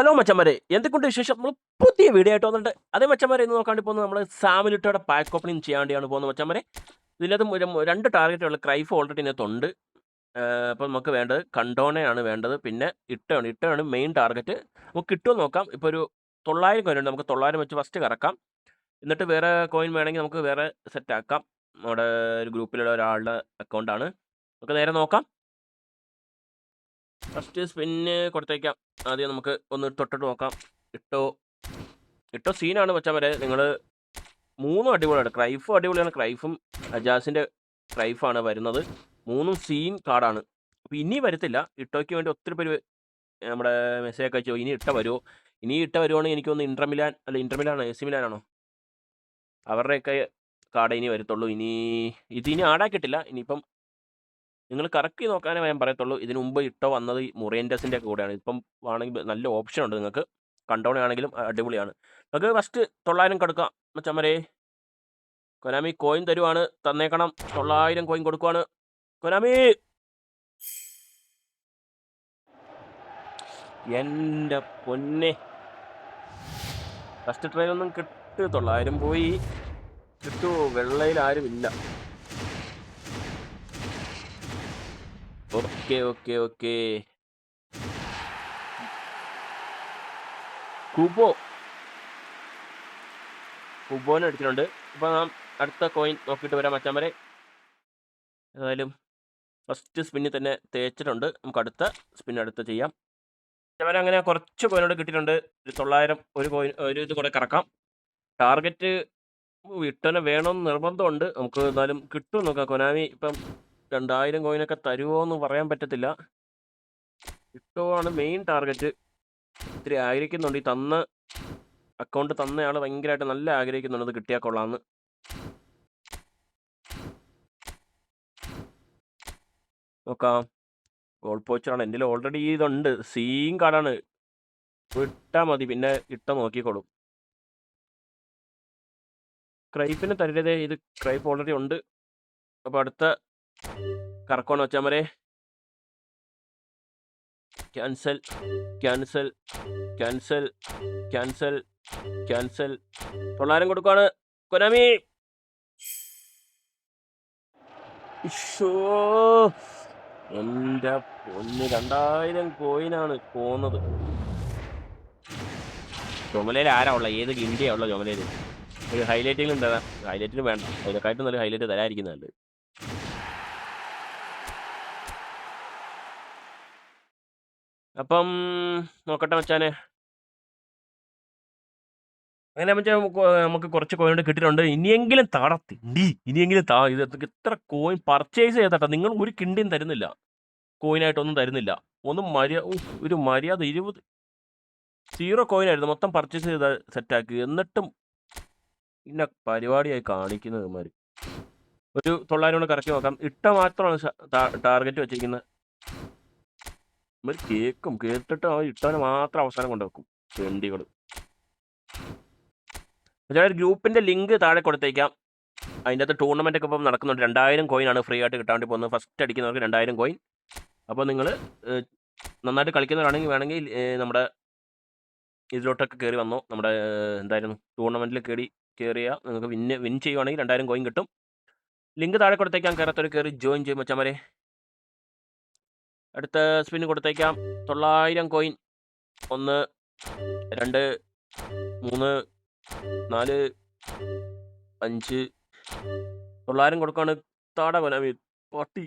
Hello മച്ചന്മാരെ എന്തൊക്കെയുണ്ട് വിശേഷം? നമ്മൾ പുതിയ വീഡിയോ ആയിട്ട് വന്നിട്ട് അതേ മച്ചന്മാരെ ഇന്ന് നോക്കാണ്ട് പോകുന്നത് നമ്മൾ സാമിലിട്ടയുടെ പാക്ക് ഓപ്പണിങ് ചെയ്യാൻ വേണ്ടിയാണ് പോകുന്നത് മച്ചന്മാരെ. ഇതിനകത്ത് രണ്ട് രണ്ട് ടാർഗറ്റുകൾ ക്രൈഫ് ഓൾറെഡി ഇതിനകത്തുണ്ട്. അപ്പോൾ നമുക്ക് വേണ്ടത് കണ്ടോണയാണ് വേണ്ടത്. പിന്നെ ഇട്ടയാണ് ഇട്ടയാണ് മെയിൻ ടാർഗറ്റ് നമുക്ക് കിട്ടുമോ നോക്കാം. ഇപ്പോൾ ഒരു തൊള്ളായിരം കോയിൻ ഉണ്ട്. നമുക്ക് തൊള്ളായിരം വെച്ച് ഫസ്റ്റ് കറക്കാം. എന്നിട്ട് വേറെ കോയിൻ വേണമെങ്കിൽ നമുക്ക് വേറെ സെറ്റ് ആക്കാം. നമ്മുടെ ഒരു ഗ്രൂപ്പിലുള്ള ഒരാളുടെ അക്കൗണ്ടാണ് നമുക്ക് നേരെ നോക്കാം. ഫസ്റ്റ് സ്പിന്ന് കൊടുത്തേക്കാം. ആദ്യം നമുക്ക് ഒന്ന് തൊട്ടിട്ട് നോക്കാം. ഇട്ടോ ഇട്ടോ സീനാണ് വെച്ചാൽ വരെ നിങ്ങൾ മൂന്നും അടിപൊളിയാണ്. ക്രൈഫും അടിപൊളിയാണ്. ക്രൈഫും അജാസിന്റെ ക്രൈഫാണ് വരുന്നത്. മൂന്നും സീൻ കാർഡാണ് അപ്പോൾ ഇനി വരത്തില്ല. ഇട്ടോയ്ക്ക് വേണ്ടി ഒത്തിരി പേര് നമ്മുടെ മെസ്സേജ് ഒക്കെ അയച്ചു. ഇനി ഇട്ട വരുമോ ഇനി ഇട്ട വരുവാണെങ്കിൽ എനിക്കൊന്ന് ഇൻട്രമിലാൻ അല്ല ഇൻട്രമിലാണോ എസ് മിലാനാണോ അവരുടെയൊക്കെ കാർഡ് ഇനി വരത്തുള്ളൂ. ഇനി ഇതിനി ആടാക്കിയിട്ടില്ല ഇനിയിപ്പം നിങ്ങൾ കറക്റ്റ് നോക്കാനേ ഞാൻ പറയത്തുള്ളൂ. ഇതിന് മുമ്പ് ഇട്ടോ വന്നത് മുറിയന്റസിന്റെ കൂടെയാണ്. ഇപ്പം ആണെങ്കിൽ നല്ല ഓപ്ഷൻ ഉണ്ട് നിങ്ങൾക്ക്. കണ്ടോണയാണെങ്കിലും അടിപൊളിയാണ്. നമുക്ക് ഫസ്റ്റ് തൊള്ളായിരം കൊടുക്കാം. മച്ചമ്മരേ. കൊനാമി കോയിൻ തരുവാണ്. തന്നേക്കണം. തൊള്ളായിരം കോയിൻ കൊടുക്കുവാണ്. കൊനാമി! എന്റെ പൊന്നെ. ഫസ്റ്റ് ട്രെയിനൊന്നും കിട്ടു തൊള്ളായിരം പോയി. കിട്ടുമോ വെള്ളയിൽ ആരുമില്ല. ഓക്കെ ഓക്കെ ഓക്കെ കുബോ കുബോനെ അടിച്ചിട്ടുണ്ട് ഇപ്പൊ നാം അടുത്ത കോയിൻ നോക്കിയിട്ട് വരാം മച്ചാൻ വരെ ഏതായാലും ഫസ്റ്റ് സ്പിന്നിൽ തന്നെ തേച്ചിട്ടുണ്ട് നമുക്ക് അടുത്ത സ്പിൻ അടുത്ത് ചെയ്യാം മച്ചാൻ അങ്ങനെ കുറച്ച് കോയിനോട് കിട്ടിയിട്ടുണ്ട് ഒരു തൊള്ളായിരം ഒരു കോയിൻ ഒരു ഇത് കൂടെ കറക്കാം ടാർഗറ്റ് വിട്ടനെ വേണമെന്ന് നിർബന്ധമുണ്ട് നമുക്ക് എന്നാലും കിട്ടും നോക്കാം കൊനാമി ഇപ്പം രണ്ടായിരം കോയിനൊക്കെ തരുമോ എന്ന് പറയാൻ പറ്റത്തില്ല. കിട്ടുവാണ് മെയിൻ ടാർഗറ്റ് ഇത്തിരി ആഗ്രഹിക്കുന്നുണ്ട്. ഈ തന്ന അക്കൗണ്ട് തന്നയാൾ ഭയങ്കരമായിട്ട് നല്ല ആഗ്രഹിക്കുന്നുണ്ട്. ഇത് കിട്ടിയാൽ കൊള്ളാമെന്ന് നോക്കാം. ഗോൾ പോച്ചാണ് എന്റെ ഓൾറെഡി ഇതുണ്ട്. സീം കാർഡാണ് വിട്ടാൽ മതി. പിന്നെ ഇട്ട നോക്കിക്കോളും. ക്രൈപ്പിന് തരരുതേ ഇത് ക്രൈപ്പ് ഓൾറെഡി ഉണ്ട്. അപ്പോൾ അടുത്ത കറക്കോന്ന് വെച്ചാൽ മരെ cancel cancel cancel cancel cancel തൊള്ളായിരം കൊടുക്കാണ് കൊനാമി എന്റെ പൊന്ന് രണ്ടായിരം കോയിനാണ് പോന്നത്. ചുമലയിൽ ആരാ ഉള്ള? ഏത് ഇന്ത്യ ഉള്ള ചുമലയിൽ? ഒരു ഹൈലൈറ്റിലും തരാം. ഹൈലൈറ്റിലും വേണ്ട. അതിനെക്കാട്ടും നല്ല ഹൈലൈറ്റ് തരാതിരിക്കുന്നതല്ലേ? അപ്പം നോക്കട്ടെ മച്ചാനെ. അങ്ങനെ മച്ചാ നമുക്ക് കുറച്ച് കോയിൻ കിട്ടിയിട്ടുണ്ട്. ഇനിയെങ്കിലും തടത്തി. ഇനിയെങ്കിലും താ ഇത് ഇത്ര കോയിൻ പർച്ചേസ് ചെയ്തട്ടാ. നിങ്ങൾ ഒരു കിണ്ടിയും തരുന്നില്ല. കോയിനായിട്ടൊന്നും തരുന്നില്ല. ഒന്നും മര്യാദ ഒരു മര്യാദ ഇരുപത് സീറോ കോയിൻ ആയിരുന്നു. മൊത്തം പർച്ചേസ് ചെയ്ത സെറ്റാക്കി എന്നിട്ടും പിന്നെ പരിപാടിയായി കാണിക്കുന്നത് മാതിരി ഒരു തൊള്ളായിരം കൊണ്ട് കറക്കി നോക്കാം. ഇട്ട മാത്രമാണ് ടാർഗറ്റ് വെച്ചിരിക്കുന്നത്. ഇവർ കേക്കും കേട്ടിട്ട് ആ ഇട്ടവന് മാത്രം അവസാനം കൊണ്ടുവെക്കും ചെണ്ടികൾ ഒരു ഗ്രൂപ്പിന്റെ ലിങ്ക് താഴെ കൊടുത്തേക്കാം. അതിന്റെ അകത്ത് ടൂർണമെന്റ് ഒക്കെ ഇപ്പം നടക്കുന്നുണ്ട്. രണ്ടായിരം ആണ് ഫ്രീ ആയിട്ട് കിട്ടാൻ വേണ്ടി പോകുന്നത്. ഫസ്റ്റ് അടിക്കുന്നവർക്ക് രണ്ടായിരം കോയിൻ അപ്പോൾ നിങ്ങൾ നന്നായിട്ട് കളിക്കുന്നവരാണെങ്കിൽ വേണമെങ്കിൽ നമ്മുടെ ഇതിലോട്ടൊക്കെ കയറി വന്നോ. നമ്മുടെ എന്തായിരുന്നു ടൂർണമെന്റിൽ കയറി കയറിയ നിങ്ങൾക്ക് വിന്ന് വിൻ ചെയ്യുവാണെങ്കിൽ രണ്ടായിരം കോയിൻ കിട്ടും. ലിങ്ക് താഴെ കൊടുത്തേക്കാം. കയറത്തൊരു കയറി ജോയിൻ ചെയ്യും മച്ചമാരെ. അടുത്ത സ്പിൻ കൊടുത്തേക്കാം. തൊള്ളായിരം കോയിൻ ഒന്ന് രണ്ട് മൂന്ന് നാല് അഞ്ച്. തൊള്ളായിരം കൊടുക്കാണ്. താട കൊനാമി പട്ടി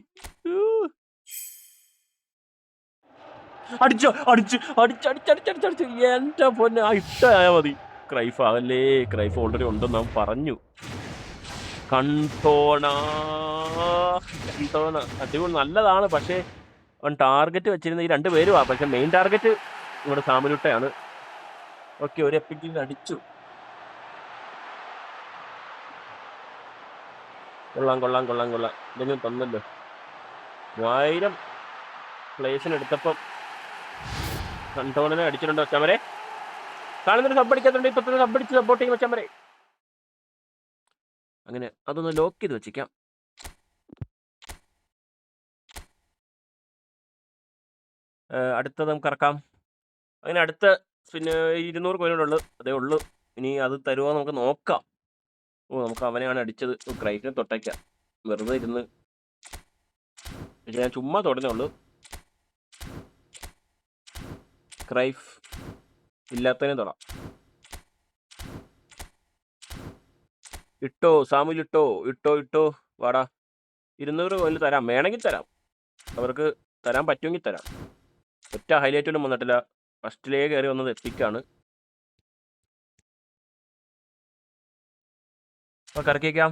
അടിച്ചോ അടിച്ച് അടിച്ച് അടിച്ച് അടിച്ച് അടിച്ച് അടിച്ച്. എന്റെ പൊന്നെ ആ ഇട്ടായാൽ മതി. ക്രൈഫ് ആകല്ലേ ക്രൈഫ് ഓൾറെഡി ഉണ്ടെന്ന് നാം പറഞ്ഞു. കണ്ടോണ കണ്ടോണ. അടിപൊളി നല്ലതാണ്. പക്ഷേ അവൻ ടാർഗറ്റ് വെച്ചിരുന്ന ഈ രണ്ട് പേരും ആ പക്ഷെ മെയിൻ ടാർഗറ്റ് നമ്മുടെ സാമുലുട്ടയാണ്. ഓക്കെ ഒരു എപ്പിക്കിൽ അടിച്ചു. കൊള്ളാം കൊള്ളാം കൊള്ളാം കൊള്ളാം. ഇതൊന്നും തന്നല്ലോ. മൂവായിരം പ്ലേസിന് എടുത്തപ്പം കണ്ടോണിനെ അടിച്ചിട്ടുണ്ട് വെച്ചാമരെ കാണുന്നൊരു സബ് അടിക്കാത്തുണ്ട് ഇപ്പൊ സബ് അടിച്ച് സപ്പോർട്ട് ചെയ്യും വെച്ചാമരെ അങ്ങനെ അതൊന്ന് ലോക്ക് ചെയ്ത് വെച്ചിക്കാം. അടുത്തത് നമുക്ക് ഇറക്കാം അങ്ങനെ അടുത്ത പിന്നെ 200 കോയിനൂടെ ഉള്ളു. അതേ ഉള്ളു. ഇനി അത് തരുമോ നമുക്ക് നോക്കാം. ഓ! നമുക്ക് അവനെയാണ് അടിച്ചത്. ക്രൈറ്റിനെ തൊട്ടേക്കാം. വെറുതെ ഇരുന്ന് ഞാൻ ചുമ്മാ തൊടുന്നേ ഉള്ളു. ക്രൈഫ് ഇല്ലാത്തതിനെ തൊടാം. ഇട്ടോ സാമുൽ ഇട്ടോ. ഇട്ടോ, ഇട്ടോ. വാടാ. ഇരുന്നൂറ് കോയിൽ തരാം. വേണമെങ്കിൽ തരാം. അവർക്ക് തരാൻ പറ്റുമെങ്കിൽ തരാം. ഒറ്റ ഹൈലൈറ്റ് പോലും വന്നിട്ടില്ല. ഫസ്റ്റിലേ കയറി വന്നത് എപ്പിക്കാണ്. നമുക്ക് കറക്കിയേക്കാം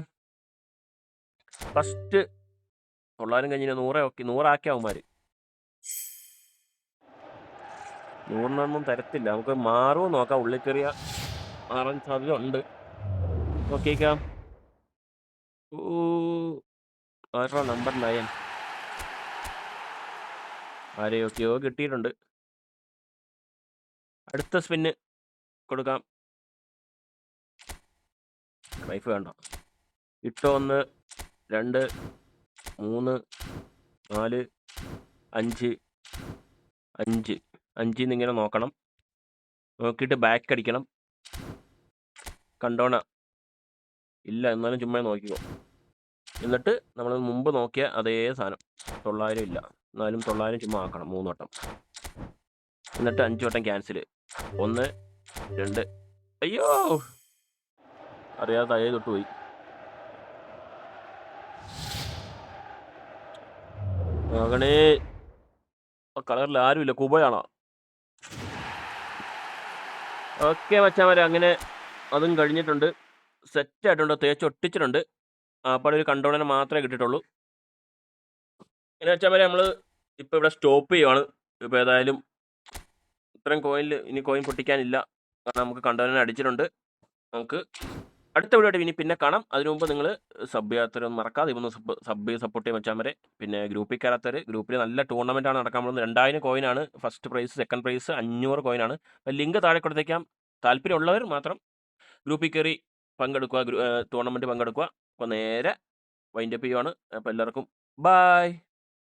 ഫസ്റ്റ് 900 കഴിഞ്ഞിട്ട് 100 ആക്കി 100 നൂറിനൊന്നും അവന്മാര്. 100നൊന്നും തരത്തില്ല. നമുക്ക് മാറുമോ നോക്കാം. ഉള്ളിൽ കയറിയ മാറാൻ സാധ്യത ഉണ്ട്. നോക്കിയേക്കാം. ഓ! നമ്പർ 9? ആരെയൊക്കെയോ കിട്ടിയിട്ടുണ്ട്. അടുത്ത സ്പിന്ന് കൊടുക്കാം. ലൈഫ് വേണ്ട. ഇട്ടോ 1, 2, 3, 4, 5 5 5ന്ന് ഇങ്ങനെ നോക്കണം. നോക്കിയിട്ട് ബാക്ക് അടിക്കണം. കണ്ടോണ. ഇല്ല എന്നാലും ചുമ്മാ നോക്കിക്കോ. എന്നിട്ട് നമ്മൾ മുമ്പ് നോക്കിയ അതേ സാധനം. 900 ഇല്ല. എന്നാലും 900 ചുമ്മാ ആക്കണം മൂന്ന് വട്ടം. എന്നിട്ട് അഞ്ച് വട്ടം ക്യാൻസൽ. 1, 2 അയ്യോ! അറിയാതെ തലേ തൊട്ട് പോയി. മകണേ ആ കളറിൽ ആരുമില്ല. കുബയാണോ? ഓക്കെ മച്ചാമാരെ അങ്ങനെ അതും കഴിഞ്ഞിട്ടുണ്ട്. സെറ്റ് ആയിട്ടുണ്ട്. തേച്ച് ഒട്ടിച്ചിട്ടുണ്ട്. ആകപ്പാടെ ഒരു കണ്ടോണനെ മാത്രമേ കിട്ടിയിട്ടുള്ളൂ. പിന്നെ മച്ചാന്മാരെ നമ്മൾ ഇപ്പോൾ ഇവിടെ സ്റ്റോപ്പ് ചെയ്യുവാണ്. ഇപ്പോൾ ഏതായാലും ഇത്രയും കോയിനിൽ ഇനി കോയിൻ പൊട്ടിക്കാനില്ല. കാരണം നമുക്ക് കണ്ടവനെ അടിച്ചിട്ടുണ്ട്. നമുക്ക് അടുത്ത വീഡിയോ ഇനി പിന്നെ കാണാം. അതിനു മുമ്പ് നിങ്ങൾ സബ് ചെയ്യാത്തവരൊന്നും മറക്കാതെ ഇവന്ന് സബ് സബ് സപ്പോർട്ട് ചെയ്യാൻ വെച്ചാൽ വരെ പിന്നെ ഗ്രൂപ്പിൽ കയറാത്തവർ ഗ്രൂപ്പിൽ നല്ല ടൂർണമെന്റ് ആണ് നടക്കാൻ പോകുന്നത്. 2000 കോയിനാണ് ഫസ്റ്റ് പ്രൈസ്. സെക്കൻഡ് പ്രൈസ് 500 കോയിനാണ്. ലിങ്ക് താഴെ കൊടുത്തേക്കാം. താല്പര്യമുള്ളവർ മാത്രം ഗ്രൂപ്പിൽ കയറി പങ്കെടുക്കുക. ടൂർണമെന്റ് പങ്കെടുക്കുക. അപ്പോൾ നേരെ വൈൻഡപ്പ് ചെയ്യുവാണ്. അപ്പോൾ എല്ലാവർക്കും ബൈ.